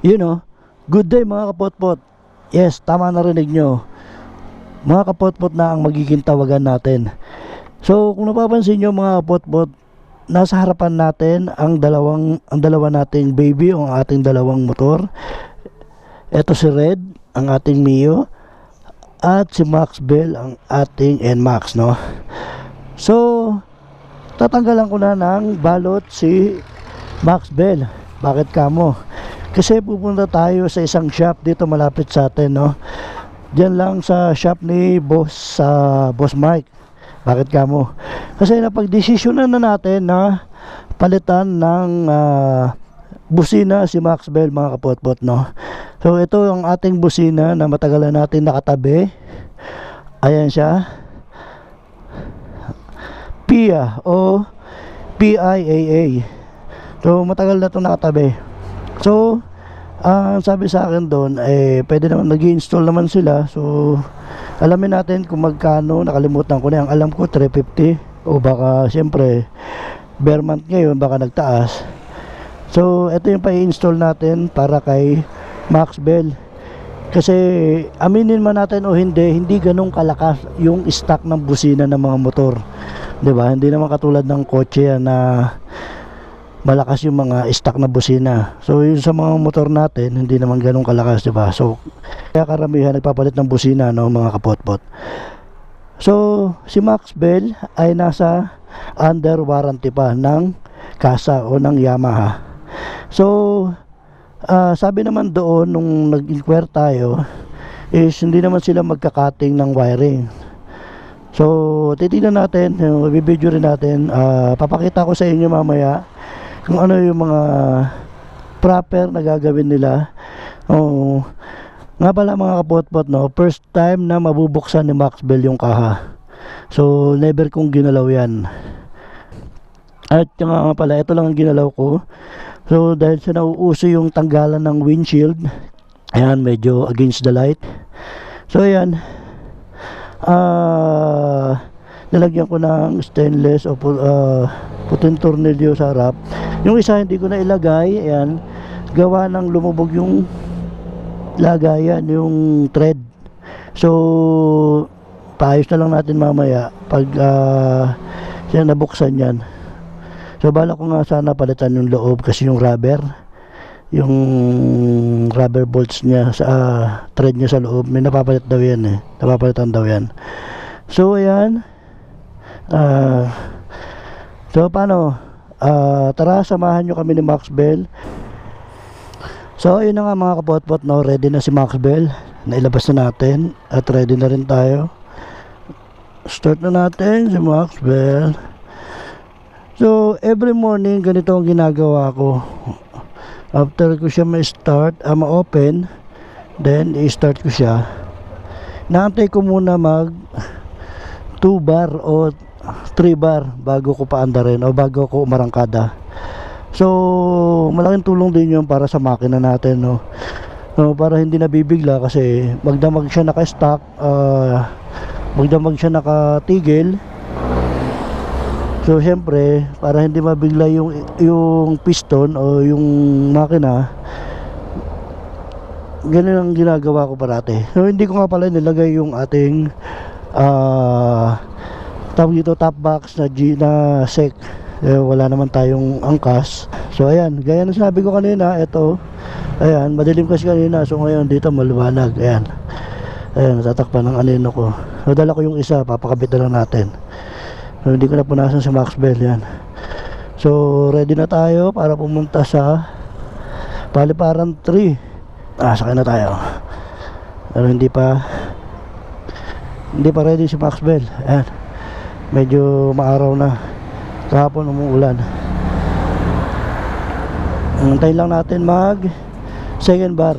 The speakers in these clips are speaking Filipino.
You know, good day mga kapotpot. Yes, tama narinig nyo. Mga kapotpot na ang magiging tawagan natin. So, kung napapansin nyo mga kapotpot, nasa harapan natin ang dalawang ang dalawa nating baby o ang ating dalawang motor. Ito si Red, ang ating Mio at si Max Bell ang ating NMAX, no? So, tatanggalan ko na ng balot si Max Bell. Bakit kamo? Kasi pupunta tayo sa isang shop dito malapit sa atin, no? Diyan lang sa shop ni Boss sa Boss Mike. Bakit kamo? Kasi napagdesisyonan na natin na palitan ng ah, busina si Max Bell mga kapotpot, no? So ito yung ating busina na matagal na natin nakatabi. Ayan siya. PIA o PIAA. So matagal na itong nakatabi. So ang sabi sa akin doon eh pwede naman nag install naman sila. So alamin natin kung magkano nakalimutan ko na ang alam ko 350 o baka siyempre bare month ngayon baka nagtaas. So ito yung pa-install natin para kay Max Bell. Kasi aminin man natin o hindi, hindi ganun kalakas yung stock ng busina ng mga motor. 'Di ba? Hindi naman katulad ng kotse na malakas yung mga stock na busina. So yung sa mga motor natin, hindi naman ganun kalakas, 'di ba? So kaya karamihan nagpapalit ng busina no, mga kapotpot. So si Max Bell ay nasa under warranty pa ng kasa o ng Yamaha. So Ah, sabi naman doon nung nag-inquire tayo is hindi naman sila magkakating ng wiring. So, titignan natin, uh, bibidyo rin natin, ah, papakita ko sa inyo mamaya kung ano yung mga proper na gagawin nila. Oo. nga pala mga kapotpot, no, first time na mabubuksan ni Max Bell yung kaha. So, never kong ginalaw yan. At yung nga pala, ito lang ang ginalaw ko. So dahil sa nauuso yung tanggalan ng windshield, ayan medyo against the light. So ayan, ah nilagyan ko ng stainless o pu- ah, puting tornilyo sa harap. Yung isa hindi ko na ilagay, ayan, gawa ng lumubog yung lagayan, yung thread. So paayos na lang natin mamaya pag ah, siya nabuksan yan. So bala ko nga sana palitan yung loob kasi yung rubber yung rubber bolts niya sa ah, thread niya sa loob may napapalit daw yan eh napapalitan daw yan so ayan ah so paano? Ah, tara samahan nyo kami ni Max Bell so ayun na nga mga kapotpot no? Ready na si Max Bell nailabas na natin at ready na rin tayo. Start na natin si Max Bell So, every morning, ganito ang ginagawa ko. After ko siya ma-start, ah, ma-open, then, i-start ko siya. Naantay ko muna mag 2 bar o 3 bar bago ko paandarin o bago ko umarangkada. So, malaking tulong din yun para sa makina natin, no? No, para hindi nabibigla kasi magdamag siya naka-stock, ah, magdamag siya nakatigil, So syempre, para hindi mabigla yung yung piston o yung makina, ganun ang ginagawa ko parati. So hindi ko nga pala nilagay yung ating ah tawag dito top box na G na sec. Eh, wala naman tayong angkas. So ayan, gaya ng sabi ko kanina, ito ayan, madilim kasi kanina. So ngayon dito maliwanag. Ayan. Ayan, natatakpan ng anino ko. So dala ko yung isa, papakabit na lang natin. So, hindi ko na punasan sa Max Bell yan. So, ready na tayo para pumunta sa Paliparan 3. Ah, sakay na tayo. Pero hindi pa hindi pa ready si Max Bell. Ayan. Medyo maaraw na. Kahapon umuulan. Antayin lang natin mag second bar.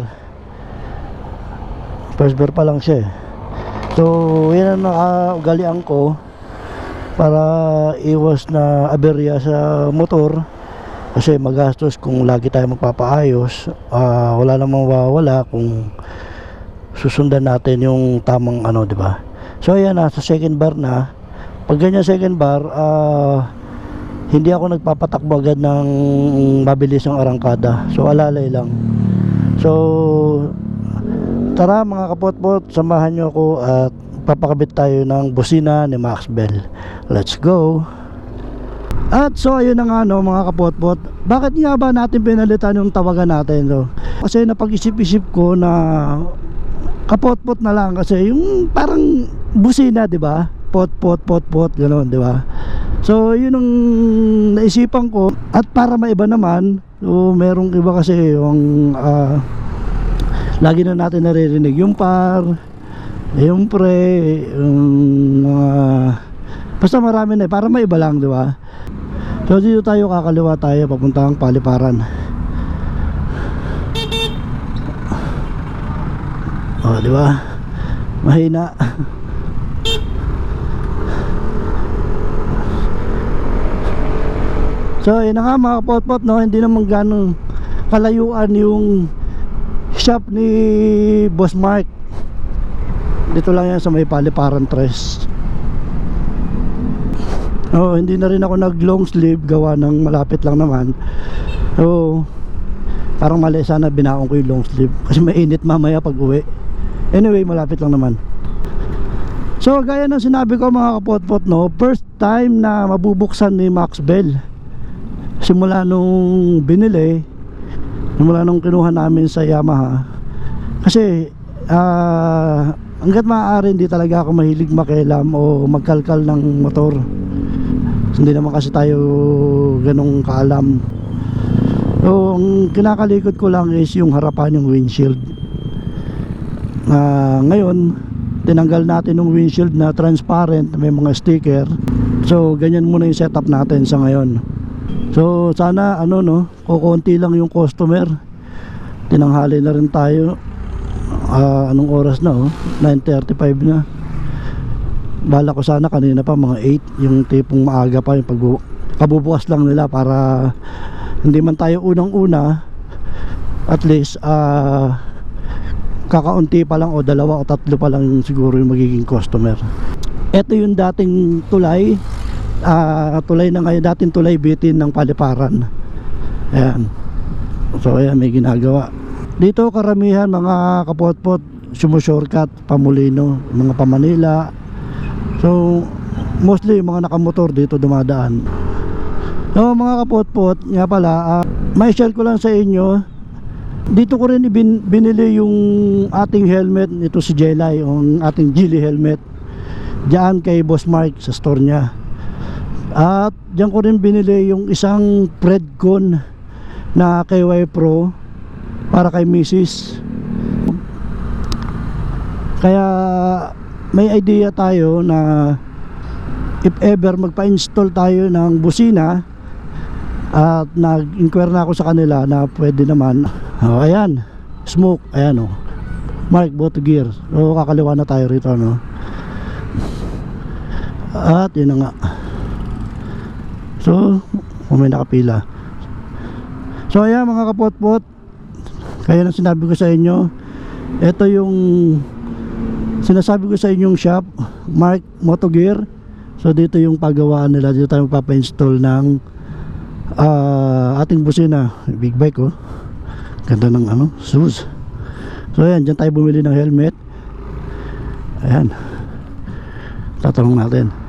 First bar pa lang siya eh. So, yan ang nakaugalian ko para iwas na aberya sa motor kasi magastos kung lagi tayo magpapaayos Ah, wala namang mawawala kung susundan natin yung tamang ano di ba so ayan na sa second bar na pag ganyan second bar ah, hindi ako nagpapatakbo agad ng mabilis ng arangkada so alalay lang So, tara mga kapot-pot, samahan nyo ako at papakabit tayo ng busina ni Max Bell. Let's go! At so ayun na nga no mga kapotpot Bakit nga ba natin pinalitan yung tawagan natin no? Kasi napag-isip-isip ko na Kapotpot na lang kasi yung parang busina di ba? Pot pot pot pot gano'n di ba? So yun ang naisipan ko At para maiba naman So merong iba kasi yung ah, Lagi na natin naririnig yung par Yung pre Yung mga Basta marami na eh, para maiba lang di ba? So dito tayo kakaliwa tayo papuntang paliparan. Oh, di ba? Mahina. So, yun nga mga kapot-pot, no? Hindi naman ganong kalayuan yung shop ni Boss Mark. Dito lang yan sa may paliparan tres. Oo, hindi na rin ako nag long sleeve gawa ng malapit lang naman. So, parang mali sana binaon ko yung long sleeve kasi mainit mamaya pag uwi. Anyway, malapit lang naman. So, gaya ng sinabi ko mga kapot-pot no, first time na mabubuksan ni Max Bell. Simula nung binili, simula nung kinuha namin sa Yamaha. Kasi, ah, hanggat maaari hindi talaga ako mahilig makialam o magkalkal ng motor. Hindi naman kasi tayo ganong kaalam. So ang kinakalikot ko lang is yung harapan yung windshield. Ah, ngayon tinanggal natin yung windshield na transparent may mga sticker. So ganyan muna yung setup natin sa ngayon so sana ano no kukunti lang yung customer. Tinanghali na rin tayo. Ah, anong oras na oh? 9.35 na. Bala ko sana kanina pa mga 8 Yung tipong maaga pa yung pag Pabubukas lang nila para Hindi man tayo unang una At least ah Kakaunti pa lang o dalawa o tatlo pa lang siguro yung magiging customer. Ito yung dating tulay ah Tulay na ngayon Dating tulay bitin ng paliparan Ayan So ayan may ginagawa Dito karamihan mga kapotpot Sumushortcut Pamulino Mga pamanila So, mostly mga nakamotor dito dumadaan. So, mga kapotpot, nga pala, uh, may share ko lang sa inyo. Dito ko rin ibin, binili yung ating helmet, ito si Jelay, yung ating Gili helmet. Diyan kay Boss Mark sa store niya. At diyan ko rin binili yung isang Predcon na KY Pro para kay Mrs. Kaya may idea tayo na if ever magpa-install tayo ng busina at nag-inquire na ako sa kanila na pwede naman. Oh, ayan. Smoke. Ayan oh. Mark Boto Gear. So kakaliwa na tayo rito no? At yun na nga so kung may nakapila. So ayan mga kapot-pot. Kaya na sinabi ko sa inyo ito yung sinasabi ko sa inyong shop Mark Motogear so dito yung paggawaan nila. Dito tayo magpapa-install ng ah, ating busina. Big bike oh. Ganda ng ano shoes. So ayan dyan tayo bumili ng helmet. Ayan. Tatanong natin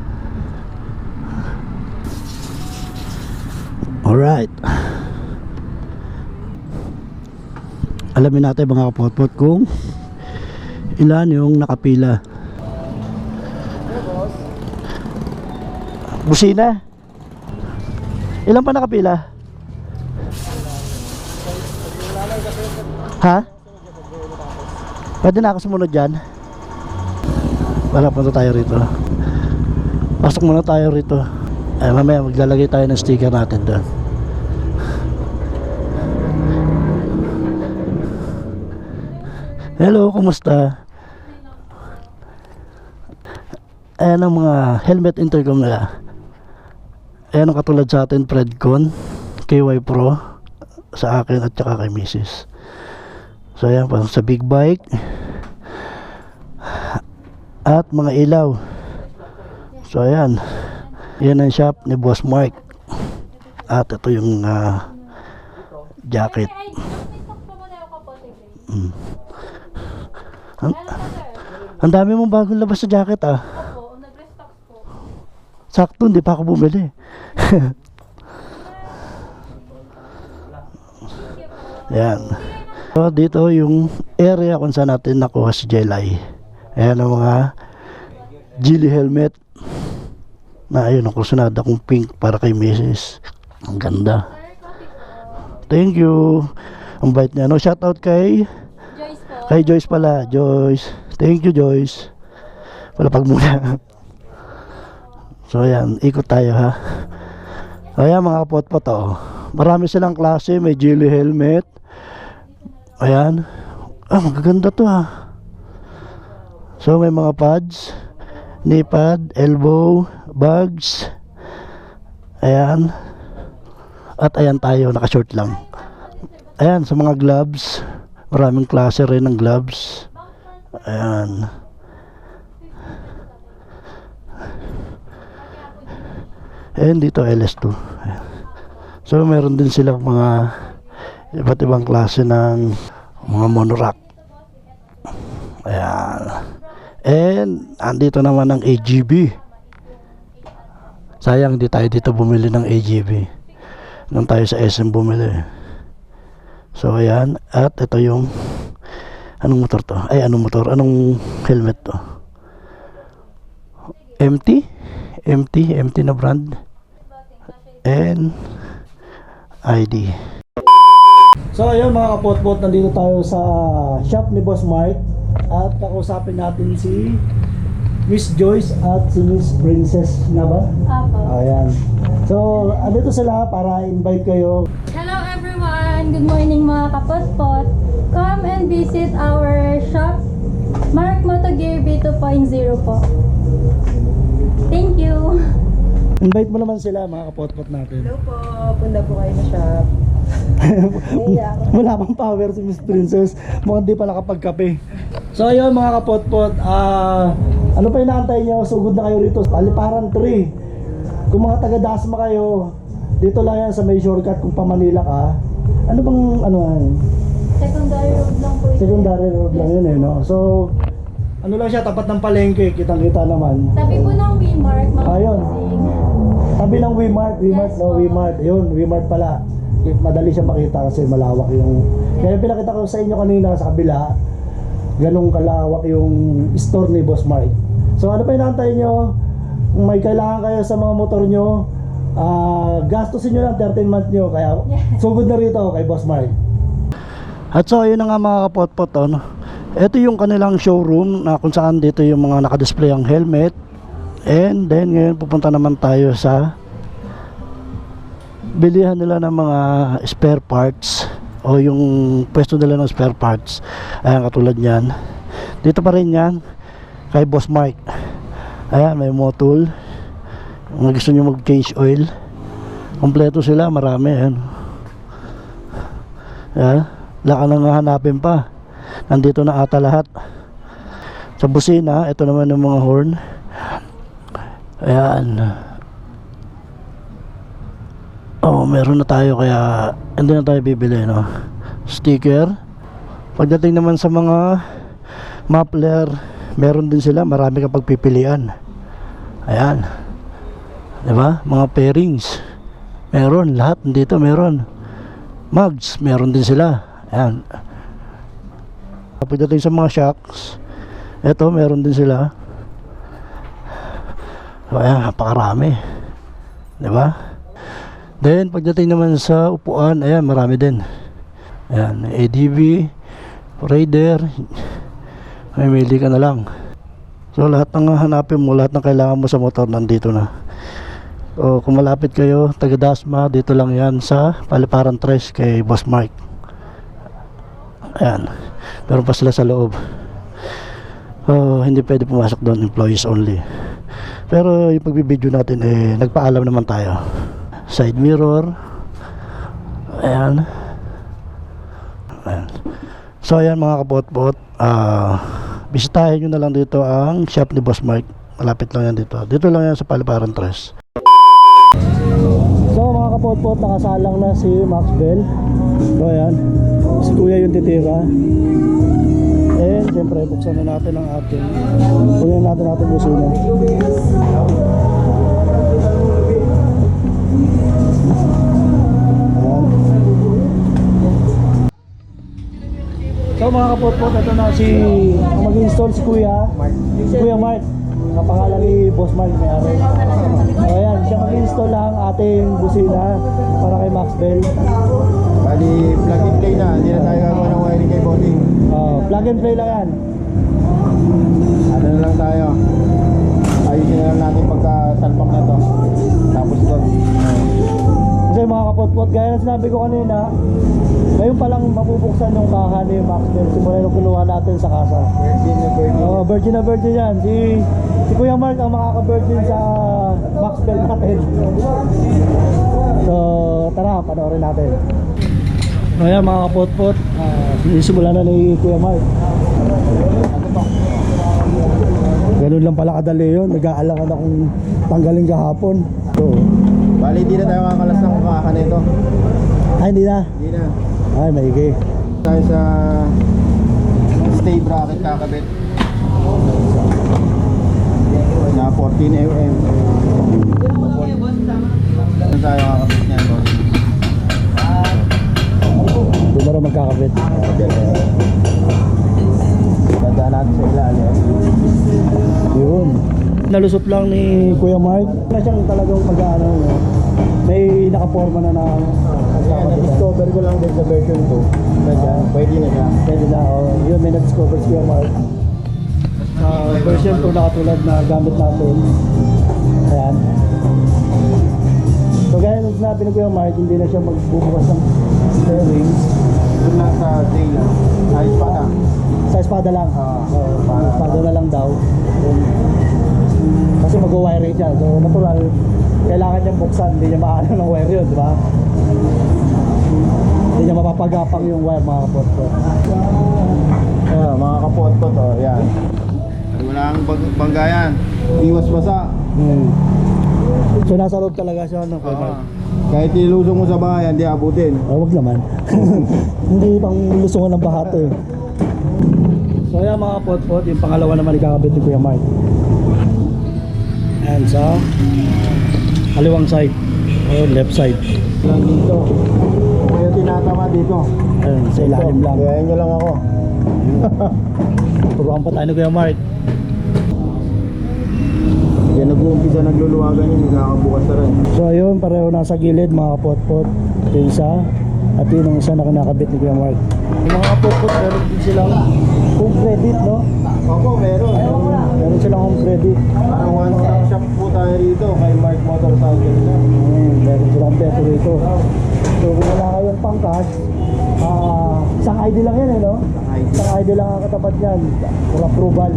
alright alamin natin mga kapotpot kung ilan yung nakapila. Busina? Ilan pa nakapila? Ha? Pwede na ako sumunod dyan. Para punta tayo rito. Pasok muna tayo rito. Eh, mamaya maglalagay tayo ng sticker natin doon Hello, kumusta? Ayan ang mga helmet intercom nila. Ayan ang katulad sa atin, Predcon, KY Pro, sa akin at saka kay Mrs. So ayan pa sa big bike. At mga ilaw. So ayan. Yan ang shop ni Boss Mark. At ito yung ah, jacket. Ay, ay, TikTok pa muna ako po, sige. Mm. Ang, ang dami mong bagong labas sa jacket ah. Opo, nag-restock po. Sakto, hindi pa ako bumili. Yan. So, dito yung area kung saan natin nakuha si Jelay. Ayan ang mga Gilly helmet. Na ayun, ang kusunada kong pink para kay Mrs. Ang ganda. Thank you. Ang bait niya. No, shout out kay. Kay Joyce pala, Joyce. Thank you, Joyce. Wala pag muna. So, ayan, ikot tayo ha. Ayan, mga kapot-pot, oh. Marami silang klase, may jelly helmet. Ayan. Ah, magaganda to ha. So, may mga pads, knee pad, elbow, bags. Ayan. At ayan tayo, naka-short lang. Ayan, sa mga gloves. Maraming klase rin ng gloves. Ayan. And dito LS2. Ayan. So meron din silang mga iba't ibang klase ng mga monorack. Ayan. And andito naman ang AGB. Sayang hindi tayo dito bumili ng AGB. Nung tayo sa SM bumili. So ayan, at ito yung anong motor to? Ay anong motor? Anong helmet to? MT? MT, MT na brand. And ID. So ayun mga kapot-pot, nandito tayo sa shop ni Boss Mike at kakausapin natin si Miss Joyce at si Miss Princess na ba? Apo. Ayan. So, andito sila para invite kayo Hello everyone! Good morning mga kapotpot! Come and visit our shop, Mark Moto Gear B2.0 po. Thank you! Invite mo naman sila mga kapot-pot natin. Hello po, punta po kayo sa shop. Wala pang power si Miss Princess. Mukhang di pa nakapagkape. So ayun mga kapot-pot, ah ano pa inaantay nyo? Sugod na kayo rito. Paliparan 3. Kung mga taga Dasma kayo, dito lang yan sa may shortcut kung pa Manila ka. Ano bang ano yan? Secondary road lang po. Secondary road lang yun eh, no? So, ano lang siya, tapat ng palengke, kitang-kita naman. Tabi po ng WeMark, mga Ayun. bossing. Tabi ng Wimart, Wimart, Yes, no, po. Wimart. Yun, Wimart pala. Madali siya makita kasi malawak yung... Kaya pinakita ko sa inyo kanina sa kabila, ganong kalawak yung store ni Boss Mark. So ano pa inaantay nyo? Kung may kailangan kayo sa mga motor nyo, ah gastusin nyo lang 13 month nyo. Kaya sugod na rito kay Boss Mark. At so, yun na nga mga kapot-pot, no? Ito yung kanilang showroom na kung saan dito yung mga nakadisplay ang helmet. And then ngayon pupunta naman tayo sa bilihan nila ng mga spare parts o yung pwesto nila ng spare parts. Ayan katulad niyan. Dito pa rin yan kay Boss Mike. Ayan may motul. Kung gusto nyo mag-change oil. Kompleto sila, marami. Ayan. Ayan. Laka nang hanapin pa. Nandito na ata lahat. Sa busina, ito naman yung mga horn. Ayan. Oh, meron na tayo kaya hindi na tayo bibili, no. Sticker. Pagdating naman sa mga muffler, meron din sila, marami kapag pipilian. Ayan. 'Di ba? Mga pairings. Meron lahat dito, meron. Mugs, meron din sila. Ayan. Pagdating sa mga shocks, eto meron din sila. So, ayan, napakarami. 'Di ba? Then, pagdating naman sa upuan, ayan, marami din. Ayan, ADB, Raider, mamili ka na lang. So, lahat ng hanapin mo, lahat ng kailangan mo sa motor, nandito na o kung malapit kayo taga Dasma dito lang yan sa Paliparan 3 kay Boss Mark. Ayan. Meron pa sila sa loob. Oh, hindi pwede pumasok doon employees only. Pero yung pagbibideo natin eh nagpaalam naman tayo. Side mirror. Ayan. Ayan. So ayan mga kabot-bot uh, ah, bisitahin nyo na lang dito ang shop ni Boss Mark. Malapit lang yan dito. Dito lang yan sa Paliparan 3 pot-pot nakasalang na si Max Bell so ayan. Si kuya yung titira. And siyempre buksan na natin ang ating kunin natin natin busina So mga kapot-pot, ito na si mag-install si Kuya, Mark. Kuya Mark. Kapangalan ni Boss Mark may ari. So ayan, siya mag-install lang ating busina para kay Maxwell. Bali, plug and play na. Hindi na tayo gagawa ng wiring kay Bossing. Uh, plug and play lang yan. Ano na lang tayo. Kapotpot, gaya na sinabi ko kanina, ngayon pa lang mabubuksan yung kaha ni Maxwell simula nung kinuha natin sa kasa. Virgin na virgin. Oh, virgin na virgin yan. Si, si Kuya Mark ang makaka-virgin sa Maxwell natin. So, tara, panoorin natin. So, ayan mga kapotpot, uh, sinisimula na ni Kuya Mark. Ganun lang pala kadali yun. Nag-aalangan akong tanggalin kahapon. So, Bali, hindi na tayo kakalas ng kakaha nito. ay hindi na. Hindi na. Ay, maigi. Tayo sa stay bracket kakabit. Na 14 mm. Ano tayo kakabit niyan, Bossing? Doon na rin magkakabit. Ganda natin sa ilalim. Yun. Nalusot lang ni Kuya Mark. Na siyang talagang mag-ano, no? may nakaporma na na Kaya na-discover ko lang din sa version 2. Na dyan, pwede na siya. Pwede na, oh. yun may na-discover si Kuya Mark. Sa version 2 na katulad na gamit natin. Ayan. So gaya nung sinabi ni Kuya Mark, hindi na siya magbubukas ng bearings. Doon lang sa day lang. Ayos pa na. Sa espada lang. Ah, So, para- espada na lang daw. Kasi mag-wiring siya. So, natural, kailangan niyang buksan. Hindi niya maano ng wire yun, di ba? Hindi niya mapapagapang yung wire, mga kapot ko. Yeah, mga kapot ko to, yan. Wala kang bag banggayan. Iwas basa. Hmm. So, nasa loob talaga siya ng wire. Kahit ilusong mo sa bahay, hindi abutin. Oh, wag naman. Hindi pang lusungan ng baha to eh. So ayan mga pot-pot, yung pangalawa naman ikakabit ni Kuya Mark. And sa kaliwang side, o left side. Lang dito. Kaya tinatama dito. Ayun, sa ilalim lang. Kaya nyo lang ako. Turuan pa tayo ni Kuya Mark. Yan nag-uumpisa nagluluwagan yun, nagkakabukas na rin. So ayun, pareho nasa gilid mga pot-pot. Ito isa, at yun ang isa na kinakabit ni Kuya Mark. Yung mga pot-pot, meron din silang home credit, no? Opo, meron. Meron silang home credit. Parang one stop shop po tayo rito kay Mark Motorcycle. Hmm, meron silang peso rito. So kung wala kayong pangkas, ah, isang ID lang yan eh, no? Isang ID lang ang katapat yan for approval.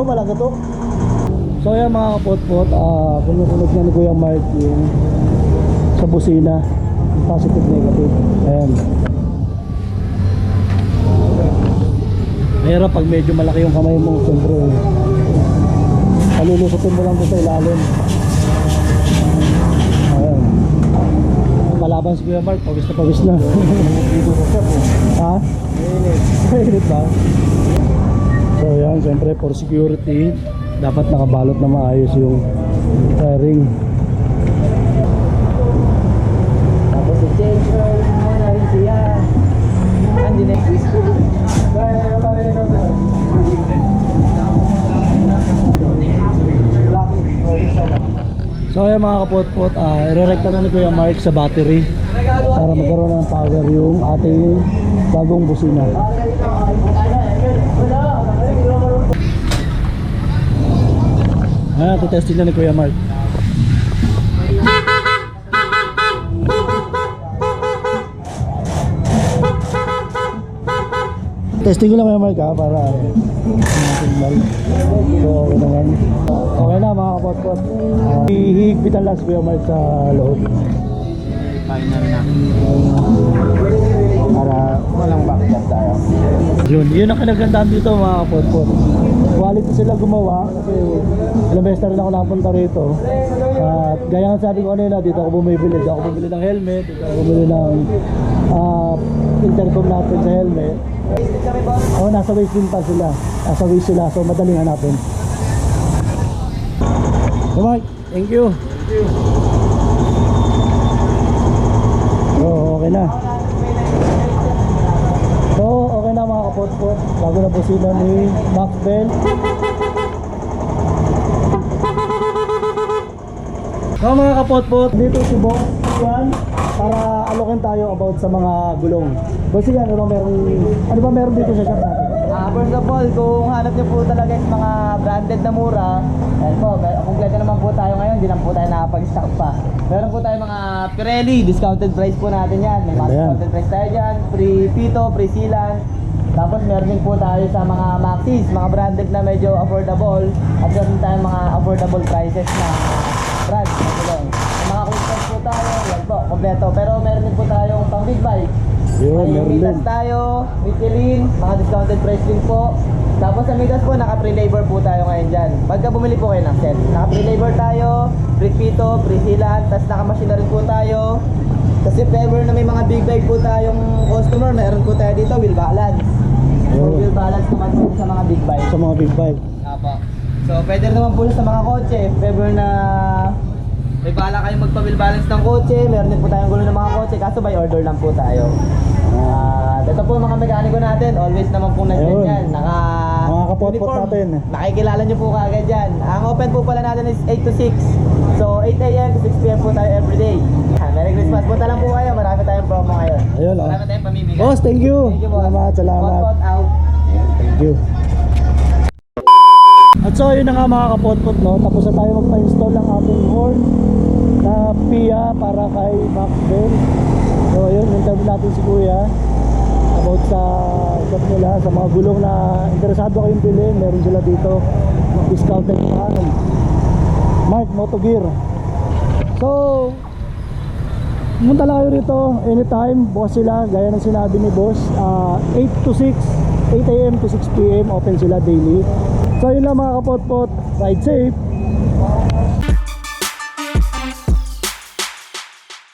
No? Malaga to. So yan mga kapot-pot, ah, kunukunog na ni Kuya Mark yung sa busina, positive negative. Ayan. Mahirap pag medyo malaki yung kamay mo, siyempre. Palulusutin mo lang doon sa ilalim. Ayan. Palaban si Kuya Mark, pawis na pawis na. ha? Mainit ba? So yan, siyempre for security, dapat nakabalot na maayos yung wiring. Tapos i-change oil mo na rin siya. Andi na So ayan mga kapot-pot, uh, irerekta na ni Kuya Mark sa battery para magkaroon ng power yung ating bagong busina. Ayan, testing na ni Kuya Mark. Testing ko lang Kuya Mark ha, para signal. So okay naman. Okay na mga kapot-pot. Uh, lang si Kuya Mark sa loob. Final na. Para Yun, yun ang kinagandaan dito mga kapotpot. Quality sila gumawa kasi ilang beses na rin ako napunta rito. At gaya nga sabi ko kanina, dito ako bumibili. Dito ako bumili ng helmet, dito ako bumili ng ah, intercom natin sa helmet. Oo, nasa waist din pa sila. Nasa waist sila, so madaling hanapin. So Mike, thank you. Oo, okay na. So, kapotpot. Bago na po sila ni Macbel. So mga kapotpot, dito si Boss yan para alokin tayo about sa mga gulong. Boss yan, ano meron, ano ba meron dito sa shop natin? Ah, first of all, kung hanap niyo po talaga yung mga branded na mura, ayan po, may- kompleto naman po tayo ngayon, hindi lang po tayo nakapag-stock pa. Meron po tayo mga Pirelli, discounted price po natin yan. May mga discounted price tayo dyan, free pito, free sealant. Tapos meron din po tayo sa mga Maxis, mga branded na medyo affordable. At meron tayong mga affordable prices na brand na gulong. Mga quick po tayo, yan po, kompleto. Pero meron din po tayong pang big bike. Yun, May meron din. tayo, Michelin, mga discounted price din po. Tapos sa Mitas po, naka-free labor po tayo ngayon dyan. Pagka bumili po kayo ng set, naka-free labor tayo, free pito, free sealant, tapos naka-machine na rin po tayo. Kasi if ever na may mga big bike po tayong customer, meron po tayo dito, wheel balance. So, wheel balance naman po sa mga big bike. Sa mga big bike. Apo. So, pwede rin naman po sa mga kotse. If ever na may bala kayong magpa-wheel balance ng kotse, meron din po tayong gulo ng mga kotse, kaso by order lang po tayo. At ito po mga mekaniko natin, always naman po nandiyan Ayun. yan. Naka Mga kapotpot natin. Nakikilala nyo po kaagad yan. Ang open po pala natin is 8 to 6. So 8 a.m. to 6 p.m. po tayo everyday. Merry Christmas. Punta lang po kayo. Marami tayong promo ngayon. Ayun, oh. Marami tayong pamimigay. Boss, thank you. Thank you, boss. Salamat, salamat. Pot, pot out. Thank you. At so yun na nga mga kapotpot no, tapos na tayo magpa-install ng ating horn na PIA para kay Macbel. So yun, interview natin si Kuya about sa shop nila, sa mga gulong na interesado kayong bilhin, meron sila dito discounted pa ano. Mark Moto Gear. So, Pumunta lang rito anytime, bukas sila, gaya ng sinabi ni boss, ah, 8 to 6, 8 a.m. to 6 p.m. open sila daily. So yun lang mga kapotpot, ride safe,